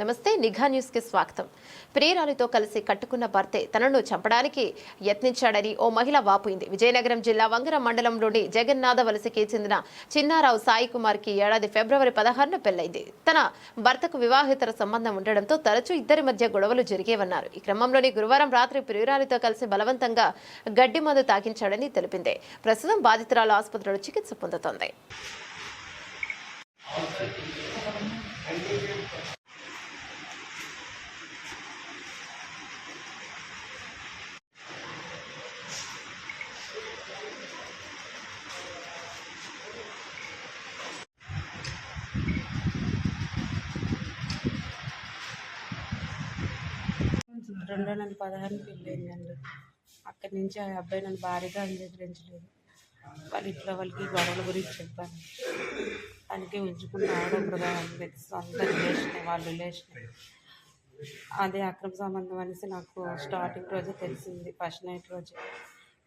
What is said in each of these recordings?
నమస్తే నిఘా న్యూస్కి స్వాగతం. ప్రియురాలితో కలిసి కట్టుకున్న భర్తే తనను చంపడానికి యత్నించాడని ఓ మహిళ వాపోయింది. విజయనగరం జిల్లా వంగర మండలంలోని జగన్నాథ వలసకి చెందిన చిన్నారావు సాయి కుమార్కి ఏడాది ఫిబ్రవరి పదహారున పెళ్ళైంది తన భర్తకు వివాహేతర సంబంధం ఉండడంతో తరచూ ఇద్దరి మధ్య గొడవలు జరిగేవన్నారు. ఈ క్రమంలోనే గురువారం రాత్రి ప్రియురాలితో కలిసి బలవంతంగా గడ్డి మందు తాకించాడని తెలిపింది. ప్రస్తుతం బాధితురాలు ఆసుపత్రిలో చికిత్స పొందుతోంది. రెండో నెల పదహారు పెళ్ళయిందండి అక్కడి నుంచి ఆ అబ్బాయి నన్ను భారీగా అంగీకరించలేదు. వాళ్ళ ఇంట్లో వాళ్ళకి గొడవల గురించి చెప్పాను. అందుకే ఉంచుకున్న ఆడకూడదా సొంత రిలేషన్ వాళ్ళ రిలేషన్ అదే అక్రమ సంబంధం అనేసి నాకు స్టార్టింగ్ రోజే తెలిసింది. ఫస్ట్ నైట్ రోజు.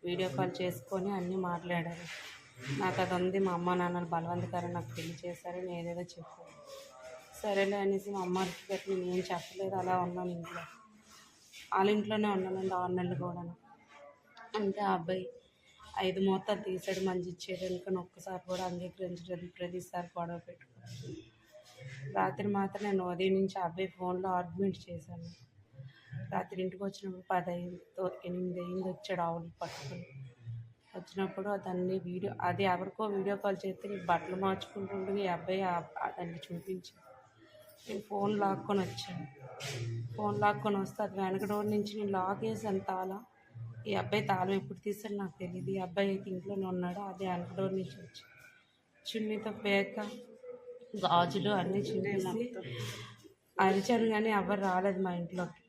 వీడియో కాల్ చేసుకొని అన్నీ మాట్లాడారు. నాకు అది ఉంది మా అమ్మ నాన్నలు బలవంతకరం నాకు పెళ్ళి చేశారని ఏదేదో చెప్పారు సరేలే అనేసి మా అమ్మకి గట్టి నేను ఏం చెప్పలేదు అలా ఉన్నాను ఇంట్లో. వాళ్ళ ఇంట్లోనే ఉన్నానండి ఆరు నెలలు కూడా అంటే ఆ అబ్బాయి ఐదు మూతలు తీసాడు మంచి ఇచ్చాడు అనుకుని ఒక్కసారి కూడా అంగీకరించలేదు ప్రతిసారి గొడవ పెట్టుకున్నాను రాత్రి మాత్రం నేను ఉదయం నుంచి ఆ అబ్బాయి ఫోన్లో ఆర్గ్యుమెంట్ చేశాను. రాత్రి ఇంటికి వచ్చినప్పుడు పది అయింది ఎనిమిది అయింది వచ్చాడు ఆవులు పట్టుకుని. వచ్చినప్పుడు దాన్ని వీడియో అది ఎవరికో వీడియో కాల్ చేస్తే బట్టలు మార్చుకుంటుండగా ఈ అబ్బాయి ఆ- దాన్ని చూపించాను నేను ఫోన్ లాక్కొని వచ్చాను. ఫోన్ లాక్కొని వస్తే అది వెనక డోర్ నుంచి నేను లాక్ వేసాను తాళం. ఈ అబ్బాయి తాళం ఎప్పుడు తీసాడు నాకు తెలియదు ఈ అబ్బాయి అయితే ఇంట్లోనే ఉన్నాడు. అది వెనక డోర్ నుంచి వచ్చి చున్నీతో పేక గాజులు అన్నీ చింపేసి అరిచాను కానీ ఎవరు రాలేదు మా ఇంట్లోకి.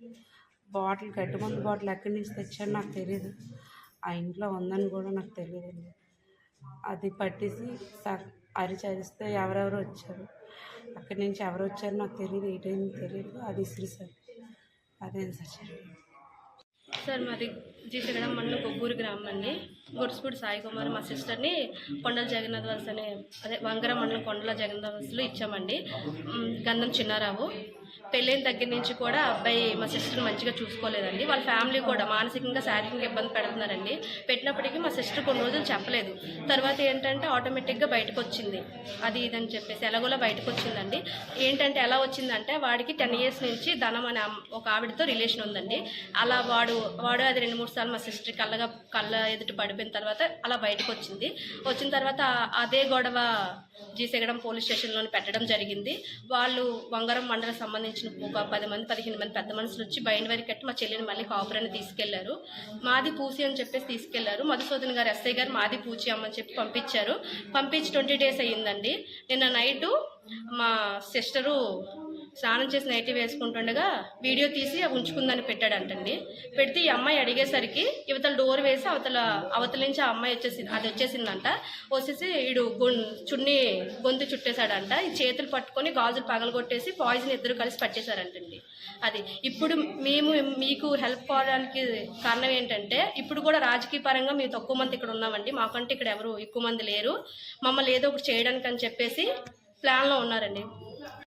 బాటిల్ గట్టి మందు బాటిల్ ఎక్కడి నుంచి తెచ్చాను నాకు తెలియదు ఆ ఇంట్లో ఉందని కూడా నాకు తెలియదండి అది పట్టేసి అరిచి అరిస్తే ఎవరెవరు వచ్చారు. అక్కడి నుంచి ఎవరు వచ్చారు నాకు తెలియదు ఏటైంది తెలియదు అది ఇసిరిసారు అదేం సార్ జరిగింది సార్ మాది జీసగడం మండలం కొబ్బూరు గ్రామం అండి. గొడుసుపూడి సాయి కుమార్ మా సిస్టర్ని కొండల జగన్నాథ్ వలస అనే అదే వంగర మండలం కొండల జగన్నాథ్ వలసలో ఇచ్చామండి గంధం చిన్నారావు. పెళ్ళైన దగ్గర నుంచి కూడా అబ్బాయి మా సిస్టర్ మంచిగా చూసుకోలేదండి. వాళ్ళ ఫ్యామిలీ కూడా మానసికంగా శారీరకంగా ఇబ్బంది పెడుతున్నారండి. పెట్టినప్పటికీ మా సిస్టర్ కొన్ని రోజులు చెప్పలేదు. తర్వాత ఏంటంటే ఆటోమేటిక్గా బయటకు వచ్చింది అది ఇదని చెప్పేసి ఎలాగోలా బయటకు వచ్చిందండి ఏంటంటే ఎలా వచ్చిందంటే వాడికి టెన్ ఇయర్స్ నుంచి ధనం అనే ఒక ఆవిడతో రిలేషన్ ఉందండి. అలా వాడు వాడు అది రెండు మూడు సార్లు మా సిస్టర్ కళ్ళగా కళ్ళ ఎదుట పడిపోయిన తర్వాత అలా బయటకు వచ్చింది వచ్చిన తర్వాత అదే గొడవ జీసెగడం పోలీస్ స్టేషన్లోని పెట్టడం జరిగింది. వాళ్ళు వంగరం మండలం సంబంధించిన ఒక పది మంది పదిహేను మంది పెద్ద మనుషులు వచ్చి బయట వరకు కట్టి మా చెల్లిని మళ్ళీ కాపురాన్ని తీసుకెళ్ళారు. మాది పూసి అని చెప్పేసి తీసుకెళ్ళారు. మధుసూదన్ గారు ఎస్ఐ గారు మాది పూచి అమ్మని చెప్పి పంపించారు. పంపించి ట్వంటీ డేస్ అయ్యిందండి. నిన్న నైటు మా సిస్టరు స్నానం చేసి నైటీ వేసుకుంటుండగా వీడియో తీసి ఉంచుకుందని పెట్టాడంటండి. పెడితే ఈ అమ్మాయి అడిగేసరికి ఇవతల డోర్ వేసి అవతల అవతల నుంచి ఆ అమ్మాయి వచ్చేసింది అది వచ్చేసిందంట. వచ్చేసి వీడు గొం చున్నీ గొంతు చుట్టేశాడంట. ఈ చేతులు పట్టుకొని గాజులు పగలగొట్టేసి పాయిజన్ ఇద్దరు కలిసి పట్టేశారంటండి. అది ఇప్పుడు మేము మీకు హెల్ప్ కావడానికి కారణం ఏంటంటే ఇప్పుడు కూడా రాజకీయ పరంగా మేము తక్కువ మంది ఇక్కడ ఉన్నామండి. మాకంటే ఇక్కడ ఎవరు ఎక్కువ మంది లేరు. మమ్మల్ని ఏదో ఒకటి చేయడానికి అని చెప్పేసి ప్లాన్లో ఉన్నారండి.